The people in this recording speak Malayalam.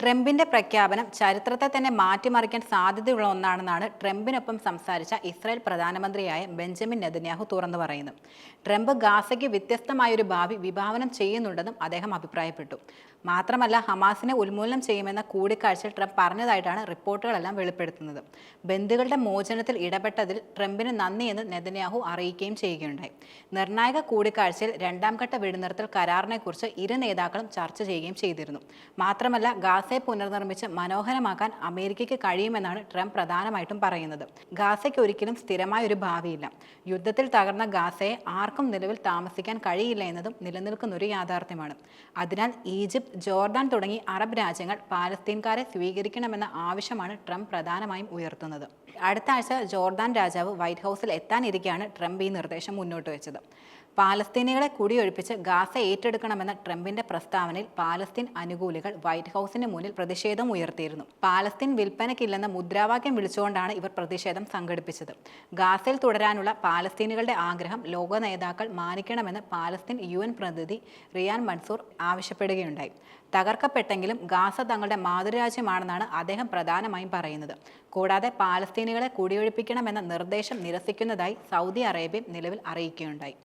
ട്രംപിന്റെ പ്രഖ്യാപനം ചരിത്രത്തെ തന്നെ മാറ്റിമറിക്കാൻ സാധ്യതയുള്ള ഒന്നാണെന്നാണ് ട്രംപിനൊപ്പം സംസാരിച്ച ഇസ്രായേൽ പ്രധാനമന്ത്രിയായ ബെഞ്ചമിൻ നെതന്യാഹു തുറന്നു പറയുന്നത്. ട്രംപ് ഗാസയ്ക്ക് വ്യത്യസ്തമായൊരു ഭാവി വിഭാവനം ചെയ്യുന്നുണ്ടെന്നും അദ്ദേഹം അഭിപ്രായപ്പെട്ടു. മാത്രമല്ല ഹമാസിനെ ഉന്മൂലനം ചെയ്യുമെന്ന കൂടിക്കാഴ്ച ട്രംപ് പറഞ്ഞതായിട്ടാണ് റിപ്പോർട്ടുകളെല്ലാം വെളിപ്പെടുത്തുന്നത്. ബന്ധുക്കളുടെ മോചനത്തിൽ ഇടപെട്ടതിൽ ട്രംപിന് നന്ദിയെന്ന് നെതന്യാഹു അറിയിക്കുകയും ചെയ്യുകയുണ്ടായി. നിർണായക കൂടിക്കാഴ്ചയിൽ രണ്ടാം ഘട്ട വെടിനിർത്തൽ കരാറിനെക്കുറിച്ച് ഇരു നേതാക്കളും ചർച്ച ചെയ്യുകയും ചെയ്തിരുന്നു. മാത്രമല്ല ഗാസയെ പുനർനിർമ്മിച്ച് മനോഹരമാക്കാൻ അമേരിക്കയ്ക്ക് കഴിയുമെന്നാണ് ട്രംപ് പ്രധാനമായിട്ടും പറയുന്നത്. ഗാസയ്ക്ക് ഒരിക്കലും സ്ഥിരമായ ഒരു ഭാവിയില്ല. യുദ്ധത്തിൽ തകർന്ന ഗാസയെ ആർക്കും നിലവിൽ താമസിക്കാൻ കഴിയില്ല എന്നതും നിലനിൽക്കുന്ന ഒരു യാഥാർത്ഥ്യമാണ്. അതിനാൽ ഈജിപ്ത് ജോർദാൻ തുടങ്ങി അറബ് രാജ്യങ്ങൾ പാലസ്തീൻകാരെ സ്വീകരിക്കണമെന്ന ആവശ്യമാണ് ട്രംപ് പ്രധാനമായും ഉയർത്തുന്നത്. അടുത്ത ആഴ്ച ജോർദാൻ രാജാവ് വൈറ്റ് ഹൗസിൽ എത്താനിരിക്കെയാണ് ട്രംപ് ഈ നിർദ്ദേശം മുന്നോട്ട് വെച്ചത്. പാലസ്തീനികളെ കുടിയൊഴിപ്പിച്ച് ഗാസ ഏറ്റെടുക്കണമെന്ന ട്രംപിന്റെ പ്രസ്താവനയിൽ പാലസ്തീൻ അനുകൂലികൾ വൈറ്റ് ഹൗസിന് മുന്നിൽ പ്രതിഷേധം ഉയർത്തിയിരുന്നു. പാലസ്തീൻ വിൽപ്പനയ്ക്കില്ലെന്ന മുദ്രാവാക്യം വിളിച്ചുകൊണ്ടാണ് ഇവർ പ്രതിഷേധം സംഘടിപ്പിച്ചത്. ഗാസയിൽ തുടരാനുള്ള പാലസ്തീനുകളുടെ ആഗ്രഹം ലോക നേതാക്കൾ മാനിക്കണമെന്ന് പാലസ്തീൻ യു എൻ പ്രതിനിധി റിയാൻ മൻസൂർ ആവശ്യപ്പെടുകയുണ്ടായി. തകർക്കപ്പെട്ടെങ്കിലും ഗാസ തങ്ങളുടെ മാതൃരാജ്യമാണെന്നാണ് അദ്ദേഹം പ്രധാനമായും പറയുന്നത്. കൂടാതെ പാലസ്തീനികളെ കുടിയൊഴിപ്പിക്കണമെന്ന നിർദ്ദേശം നിരസിക്കുന്നതായി സൗദി അറേബ്യ നിലവിൽ അറിയിക്കുകയുണ്ടായി.